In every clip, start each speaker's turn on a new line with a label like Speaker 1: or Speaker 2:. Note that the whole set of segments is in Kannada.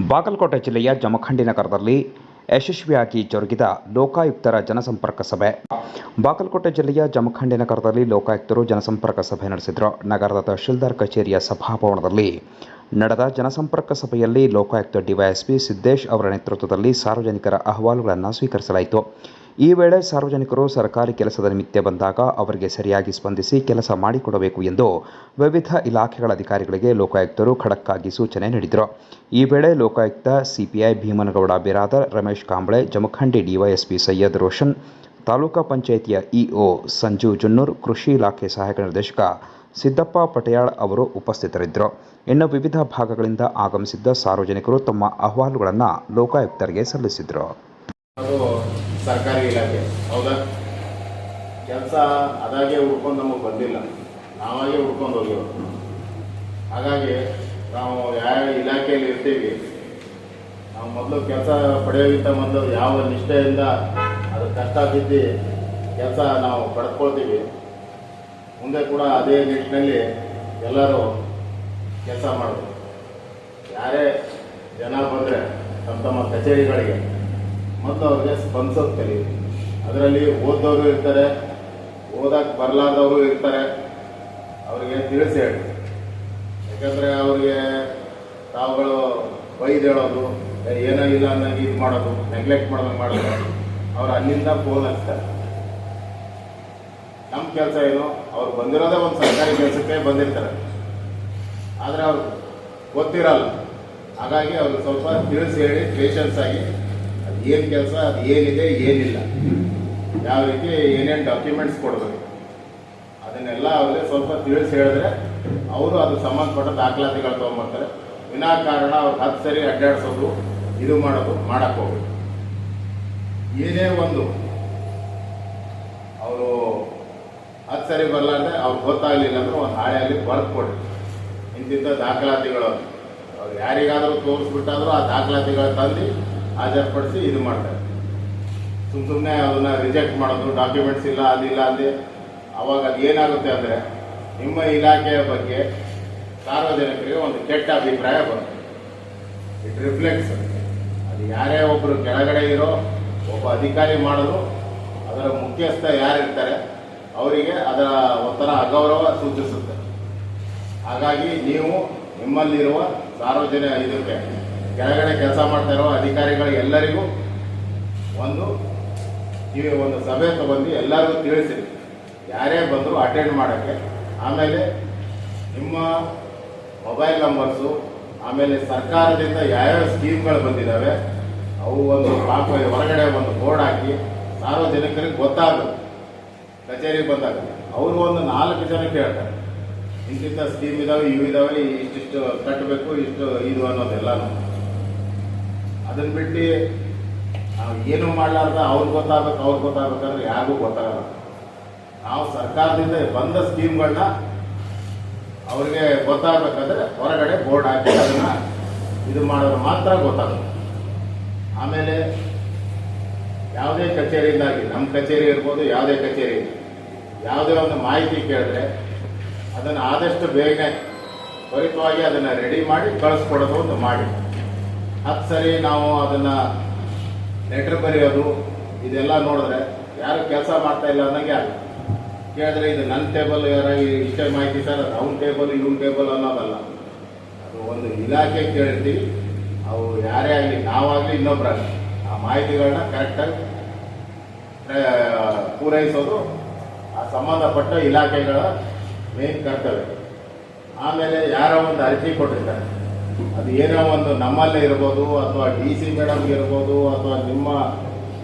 Speaker 1: ಬಾಗಲಕೋಟೆ ಜಿಲ್ಲೆಯ ಜಮಖಂಡಿ ನಗರದಲ್ಲಿ ಯಶಸ್ವಿಯಾಗಿ ಜರುಗಿದ ಲೋಕಾಯುಕ್ತರ ಜನಸಂಪರ್ಕ ಸಭೆ. ಬಾಗಲಕೋಟೆ ಜಿಲ್ಲೆಯ ಜಮಖಂಡಿ ನಗರದಲ್ಲಿ ಲೋಕಾಯುಕ್ತರು ಜನಸಂಪರ್ಕ ಸಭೆ ನಡೆಸಿದರು. ನಗರದ ತಹಶೀಲ್ದಾರ್ ಕಚೇರಿಯ ಸಭಾಭವನದಲ್ಲಿ ನಡೆದ ಜನಸಂಪರ್ಕ ಸಭೆಯಲ್ಲಿ ಲೋಕಾಯುಕ್ತ ಡಿವೈಎಸ್ಪಿ ಸಿದ್ದೇಶ್ ಅವರ ನೇತೃತ್ವದಲ್ಲಿ ಸಾರ್ವಜನಿಕರ ಅಹವಾಲುಗಳನ್ನು ಸ್ವೀಕರಿಸಲಾಯಿತು. ಈ ವೇಳೆ ಸಾರ್ವಜನಿಕರು ಸರ್ಕಾರಿ ಕೆಲಸದ ನಿಮಿತ್ತ ಬಂದಾಗ ಅವರಿಗೆ ಸರಿಯಾಗಿ ಸ್ಪಂದಿಸಿ ಕೆಲಸ ಮಾಡಿಕೊಡಬೇಕು ಎಂದು ವಿವಿಧ ಇಲಾಖೆಗಳ ಅಧಿಕಾರಿಗಳಿಗೆ ಲೋಕಾಯುಕ್ತರು ಖಡಕ್ಕಾಗಿ ಸೂಚನೆ ನೀಡಿದರು. ಈ ವೇಳೆ ಲೋಕಾಯುಕ್ತ ಸಿಪಿಐ ಭೀಮನಗೌಡ ಬಿರಾದರ್, ರಮೇಶ್ ಕಾಂಬಳೆ, ಜಮಖಂಡಿ ಡಿವೈಎಸ್ಪಿ ಸೈಯದ್ ರೋಷನ್, ತಾಲೂಕಾ ಪಂಚಾಯಿತಿಯ ಇಒ ಸಂಜು ಜುನ್ನೂರ್, ಕೃಷಿ ಇಲಾಖೆ ಸಹಾಯಕ ನಿರ್ದೇಶಕ ಸಿದ್ದಪ್ಪ ಪಟಯಾಳ್ ಅವರು ಉಪಸ್ಥಿತರಿದ್ದರು. ಇನ್ನು ವಿವಿಧ ಭಾಗಗಳಿಂದ ಆಗಮಿಸಿದ್ದ ಸಾರ್ವಜನಿಕರು ತಮ್ಮ ಅಹವಾಲುಗಳನ್ನು ಲೋಕಾಯುಕ್ತರಿಗೆ ಸಲ್ಲಿಸಿದರು
Speaker 2: ಸರ್ಕಾರಿ ಇಲಾಖೆ. ಹೌದಾ? ಕೆಲಸ ಅದಾಗೆ ಹುಡ್ಕೊಂಡು ನಮಗೆ ಬಂದಿಲ್ಲ. ನಾವಾಗೆ ಹುಡ್ಕೊಂಡು ಹೋಗಿರೋದು. ಹಾಗಾಗಿ ನಾವು ಯಾವ ಇಲಾಖೆಯಲ್ಲಿ ಇರ್ತೀವಿ ನಾವು ಮೊದಲು ಕೆಲಸ ಪಡೆಯೋಕ್ಕಿಂತ ಮೊದಲು ಯಾವ ನಿಷ್ಠೆಯಿಂದ ಅದು ಕಷ್ಟ ಬಿದ್ದು ಕೆಲಸ ನಾವು ಪಡ್ಕೊಳ್ತೀವಿ ಮುಂದೆ ಕೂಡ ಅದೇ ನಿಟ್ಟಿನಲ್ಲಿ ಎಲ್ಲರೂ ಕೆಲಸ ಮಾಡಬೇಕು. ಯಾರೇ ಜನ ಬಂದರೆ ತಮ್ಮ ತಮ್ಮ ಕಚೇರಿಗಳಿಗೆ ಮೊದಲು ಅವ್ರಿಗೆ ಸ್ಪಂದಿಸೋದು ಕಲೀರಿ ಅದರಲ್ಲಿ ಓದೋರು ಇರ್ತಾರೆ ಓದಕ್ಕೆ ಬರಲಾರ್ದವರು ಇರ್ತಾರೆ. ಅವರಿಗೆ ತಿಳಿಸಿ ಹೇಳಿ. ಯಾಕಂದರೆ ಅವ್ರಿಗೆ ತಾವುಗಳು ಬೈದು ಹೇಳೋದು ಏ, ಏನೋ ಇಲ್ಲ ಇದು ಮಾಡೋದು ನೆಗ್ಲೆಕ್ಟ್ ಮಾಡೋದಂಗೆ ಮಾಡೋದು. ಅವ್ರು ಅಲ್ಲಿಂದ ಫೋನ್ ಹಚ್ತಾರೆ. ನಮ್ಮ ಕೆಲಸ ಏನು ಅವ್ರು ಬಂದಿರೋದೇ ಒಂದು ಸರ್ಕಾರಿ ಕೆಲಸಕ್ಕೆ ಬಂದಿರ್ತಾರೆ. ಆದರೆ ಅವ್ರು ಗೊತ್ತಿರಲ್ಲ. ಹಾಗಾಗಿ ಅವ್ರಿಗೆ ಸ್ವಲ್ಪ ತಿಳಿಸಿ ಹೇಳಿ ಪೇಷನ್ಸ್ ಆಗಿ ಏನು ಕೆಲಸ, ಅದು ಏನಿದೆ, ಏನಿಲ್ಲ. ಯಾವ ರೀತಿ ಏನೇನು ಡಾಕ್ಯುಮೆಂಟ್ಸ್ ಕೊಡಬೇಕು? ಅದನ್ನೆಲ್ಲ ಅವ್ರಿಗೆ ಸ್ವಲ್ಪ ತಿಳಿಸಿ ಹೇಳಿದ್ರೆ ಅವರು ಅದು ಸಂಬಂಧಪಟ್ಟ ದಾಖಲಾತಿಗಳು ತೊಗೊಂಬರ್ತಾರೆ ವಿನಾಕಾರಣ ಅವ್ರು ಹತ್ತು ಸರಿ ಅಡ್ಡಾಡಿಸೋದು, ಇದು ಮಾಡೋದು ಮಾಡಕ್ಕೆ ಹೋಗ್ಬೇಕು. ಏನೇ ಒಂದು ಅವರು ಹತ್ತು ಸರಿ ಬರಲಾರ್ದೆ ಅವ್ರು ಗೊತ್ತಾಗಲಿಲ್ಲ ಅಂದ್ರೆ ಒಂದು ಹಾಳೆಯಲ್ಲಿ ಬರ್ದು ಕೊಡಿ ಇಂತಿಂಥ ದಾಖಲಾತಿಗಳು. ಅವ್ರು ಯಾರಿಗಾದರೂ ತೋರಿಸ್ಬಿಟ್ಟಾದ್ರೂ ಆ ದಾಖಲಾತಿಗಳು ತಂದು ಹಾಜರುಪಡಿಸಿ ಇದು ಮಾಡ್ತಾರೆ ಸುಮ್ಮ ಸುಮ್ಮನೆ ಅದನ್ನ ರಿಜೆಕ್ಟ್ ಮಾಡೋದು ಡಾಕ್ಯುಮೆಂಟ್ಸ್ ಇಲ್ಲ ಅದಿಲ್ಲ ಅಂದೆ. ಅವಾಗ ಅದು ಏನಾಗುತ್ತೆ ಅಂದರೆ, ನಿಮ್ಮ ಇಲಾಖೆಯ ಬಗ್ಗೆ ಸಾರ್ವಜನಿಕರಿಗೆ ಒಂದು ಕೆಟ್ಟ ಅಭಿಪ್ರಾಯ ಬರುತ್ತೆ. ಇಟ್ ರಿಫ್ಲೆಕ್ಟ್ಸ್ ಅದು. ಯಾರೇ ಒಬ್ಬರು ಕೆಳಗಡೆ ಇರೋ, ಒಬ್ಬ ಅಧಿಕಾರಿ ಮಾಡೋದು ಅದರ ಮುಖ್ಯಸ್ಥ ಯಾರಿರ್ತಾರೆ, ಅವರಿಗೆ ಅದರ ಒಂಥರ ಅಗೌರವ ಸೂಚಿಸುತ್ತೆ. ಹಾಗಾಗಿ ನೀವು ನಿಮ್ಮಲ್ಲಿರುವ ಸಾರ್ವಜನಿಕ ಇದಕ್ಕೆ ಕೆಳಗಡೆ ಕೆಲಸ ಮಾಡ್ತಾ ಇರೋ ಅಧಿಕಾರಿಗಳು ಎಲ್ಲರಿಗೂ ಒಂದು ಈ ಒಂದು ಸಭೆ ತಗೊಂಡು ಎಲ್ಲರಿಗೂ ತಿಳಿಸಿ ಯಾರೇ ಬಂದರೂ ಅಟೆಂಡ್ ಮಾಡೋಕ್ಕೆ. ಆಮೇಲೆ ನಿಮ್ಮ ಮೊಬೈಲ್ ನಂಬರ್ಸು ಆಮೇಲೆ ಸರ್ಕಾರದಿಂದ ಯಾವ್ಯಾವ ಸ್ಕೀಮ್ಗಳು ಬಂದಿದ್ದಾವೆ ಅವು ಒಂದು ಪಾಪ ಹೊರಗಡೆ ಒಂದು ಬೋರ್ಡ್ ಹಾಕಿ ಸಾರ್ವಜನಿಕರಿಗೆ ಗೊತ್ತಾಗಬೇಕು. ಕಚೇರಿಗೆ ಬಂದಾಗ ಅವರು ಒಂದು ನಾಲ್ಕು ಜನ ಕೇಳ್ತಾರೆ. ಇಂತಿಂಥ ಸ್ಕೀಮ್ ಇದಾವೆ, ಇವು ಇದಾವೆ, ಇಷ್ಟಿಷ್ಟು ಕಟ್ಟಬೇಕು, ಇಷ್ಟು ಇದು ಅನ್ನೋದೆಲ್ಲನೂ. ಅದನ್ನ ಬಿಟ್ಟು ಏನು ಮಾಡಲಾರ್ದ ಅವ್ರಿಗೆ ಗೊತ್ತಾಗಬೇಕು ಅವ್ರಿಗೆ ಗೊತ್ತಾಗಬೇಕಂದ್ರೆ ಯಾರಿಗೂ ಗೊತ್ತಾಗಲ್ಲ. ನಾವು ಸರ್ಕಾರದಿಂದ ಬಂದ ಸ್ಕೀಮ್ಗಳನ್ನ ಅವ್ರಿಗೆ ಗೊತ್ತಾಗಬೇಕಾದ್ರೆ ಹೊರಗಡೆ ಬೋರ್ಡ್ ಹಾಕಿ ಅದನ್ನ ಇದು ಮಾಡಿದ್ರೆ ಮಾತ್ರ ಗೊತ್ತಾಗುತ್ತೆ. ಆಮೇಲೆ ಯಾವುದೇ ಕಚೇರಿಯಿಂದಾಗಿ ನಮ್ಮ ಕಚೇರಿ ಇರ್ಬೋದು, ಯಾವುದೇ ಕಚೇರಿ ಯಾವುದೇ ಒಂದು ಮಾಹಿತಿ ಕೇಳಿದ್ರೆ ಅದನ್ನು ಆದಷ್ಟು ಬೇಗನೆ ತ್ವರಿತವಾಗಿ ಅದನ್ನು ರೆಡಿ ಮಾಡಿ ಕಳಿಸ್ಕೊಡೋದು ಒಂದು ಮಾಡಿ. ಹತ್ತು ಸರಿ ನಾವು ಅದನ್ನು ಲೆಟ್ರ್ ಬರೆಯೋದು, ಇದೆಲ್ಲ ನೋಡಿದ್ರೆ ಯಾರು ಕೆಲಸ ಮಾಡ್ತಾ ಇಲ್ಲ ಅನ್ನೋಂಗೆ ಆಗುತ್ತೆ. ಕೇಳಿದ್ರೆ ಇದು ನನ್ನ ಟೇಬಲ್ ಯಾರ ಇಷ್ಟೇ ಮಾಹಿತಿ ಸರ್, ಅದು ಅವ್ನ ಟೇಬಲ್ ಇವ್ನ ಟೇಬಲ್ ಅನ್ನೋದಲ್ಲ. ಅದು ಒಂದು ಇಲಾಖೆ ಕೇಳ್ತೀವಿ ಅವು ಯಾರೇ ಆಗಲಿ, ನಾವಾಗಲಿ ಇನ್ನೊಬ್ಬರಾಗಲಿ ಆ ಮಾಹಿತಿಗಳನ್ನ ಕರೆಕ್ಟಾಗಿ ಪೂರೈಸೋದು ಆ ಸಂಬಂಧಪಟ್ಟ ಇಲಾಖೆಗಳ ಮೇನ್ ಕರ್ತವ್ಯ. ಆಮೇಲೆ ಯಾರೋ ಒಂದು ಅರ್ಜಿ ಕೊಟ್ಟಿರ್ತಾರೆ. ಅದು ಏನೋ ಒಂದು ನಮ್ಮಲ್ಲೇ ಇರ್ಬೋದು ಅಥವಾ ಡಿ ಸಿ ಮೇಡಮ್ ಇರ್ಬೋದು ಅಥವಾ ನಿಮ್ಮ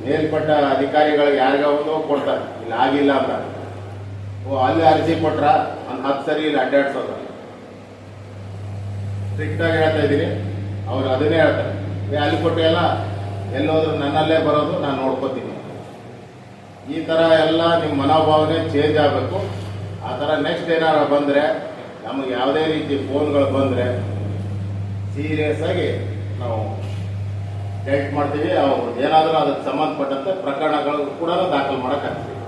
Speaker 2: ಮೇಲ್ಪಟ್ಟ ಅಧಿಕಾರಿಗಳಿಗೆ ಯಾರಿಗಾವೋ ಕೊಡ್ತಾರೆ. ಇಲ್ಲಿ ಆಗಿಲ್ಲ ಅಂತ. ಓ, ಅಲ್ಲಿ ಅರ್ಜಿ ಕೊಟ್ರ ಒಂದು ಹತ್ತು ಸರಿ ಇಲ್ಲಿ ಅಡ್ಡಾಡ್ಸೋದು. ಸ್ಟ್ರಿಕ್ಟಾಗಿ ಹೇಳ್ತಾ ಇದ್ದೀನಿ. ಅವ್ರು ಅದನ್ನೇ ಹೇಳ್ತಾರೆ. ಏ, ಅಲ್ಲಿ ಕೊಟ್ಟಿಯಲ್ಲ ಎಲ್ಲೋದ್ರೂ ನನ್ನಲ್ಲೇ ಬರೋದು, ನಾನು ನೋಡ್ಕೋತೀನಿ. ಈ ಥರ ಎಲ್ಲ ನಿಮ್ಮ ಮನೋಭಾವನೆ ಚೇಂಜ್ ಆಗಬೇಕು. ಆ ಥರ ನೆಕ್ಸ್ಟ್ ಏನಾರು ಬಂದರೆ, ನಮಗೆ ಯಾವುದೇ ರೀತಿ ಫೋನ್ಗಳು ಬಂದರೆ ಸೀರಿಯಸ್ ಆಗಿ ನಾವು ಡೆಲ್ಟ್ ಮಾಡ್ತೀವಿ ಅವ್ರು ಏನಾದರೂ ಅದಕ್ಕೆ ಸಂಬಂಧಪಟ್ಟಂತೆ ಪ್ರಕರಣಗಳು ಕೂಡ ದಾಖಲು ಮಾಡೋಕ್ಕಾಗ್ತದೆ.